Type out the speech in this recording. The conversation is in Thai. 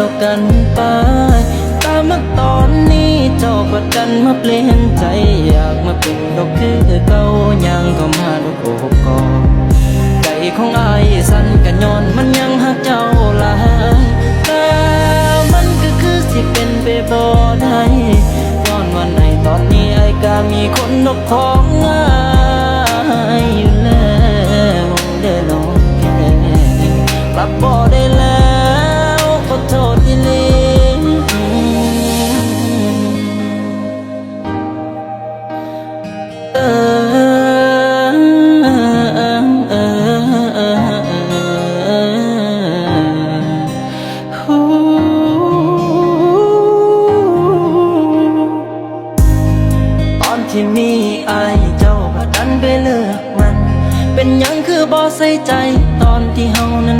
ดอกกันไปตามมาตอนนี้เจ้ากดดันมาเปลี่ยนใจอยากมาเป็นดอกคือเก่ายังก็มาดอกโกกอดใจของไอ้สันกันยอนมันยังหักเจ้าลายแต่มันก็คือสิเป็นไปบ่ได้ย้อนวันไหนตอนนี้ไอ้กามีคนนอกของอาย ที่มีอายเจ้าบ่ดันไปเลือกมัน เป็นยังคือบอใส่ใจตอนที่เฮานั้น